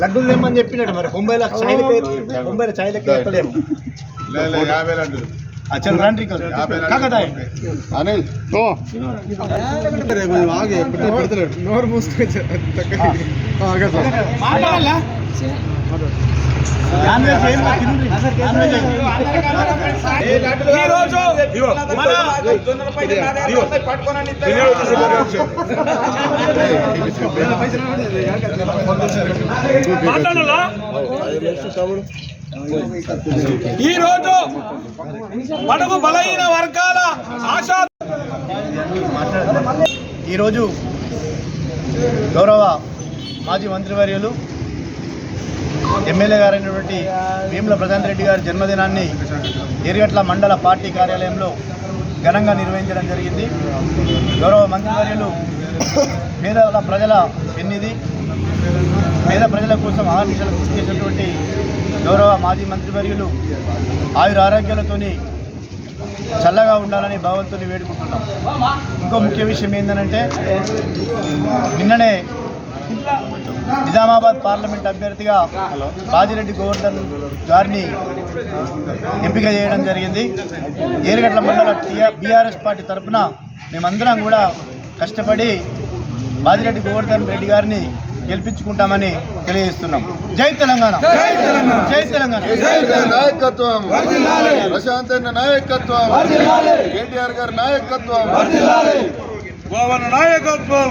లడ్డూలు లేమని చెప్పినట్టు మరి ముంబైలో చాయ్ లెక్క ముంబైలో చాయ్ లెక్క చెప్పలేము యాభై నోరు మూసుకొని రోజు మనకు బలహీన వర్గాల ఆశా ఈరోజు గౌరవ మాజీ మంత్రివర్యులు ఎమ్మెల్యే గారైనటువంటి భీముల ప్రశాంత్ రెడ్డి గారి జన్మదినాన్ని ఎరిగట్ల మండల పార్టీ కార్యాలయంలో ఘనంగా నిర్వహించడం జరిగింది. గౌరవ మంత్రివర్యులు పేదల ప్రజల ఎన్నిది పేద ప్రజల కోసం ఆహర్నిశలు కృషి చేసినటువంటి గౌరవ మాజీ మంత్రివర్యులు ఆయుర ఆరోగ్యాలతోని చల్లగా ఉండాలని భగవంతుని వేడుకుంటున్నాం. ఇంకో ముఖ్య విషయం ఏంటంటే నిన్ననే నిజామాబాద్ పార్లమెంట్ అభ్యర్థిగా బాజిరెడ్డి గోవర్ధన్ గారిని ఎంపిక చేయడం జరిగింది. ఏరుగట్ల మండల టీఆర్ బీఆర్ఎస్ పార్టీ తరఫున మేమందరం కూడా కష్టపడి బాజిరెడ్డి గోవర్ధన్ రెడ్డి గారిని గెలిపించుకుంటామని తెలియజేస్తున్నాం. జై తెలంగాణ! జై తెలంగాణ! నాయకత్వం! ప్రశాంత్ నాయకత్వం! కేటీఆర్ గారి నాయకత్వం! నాయకత్వం!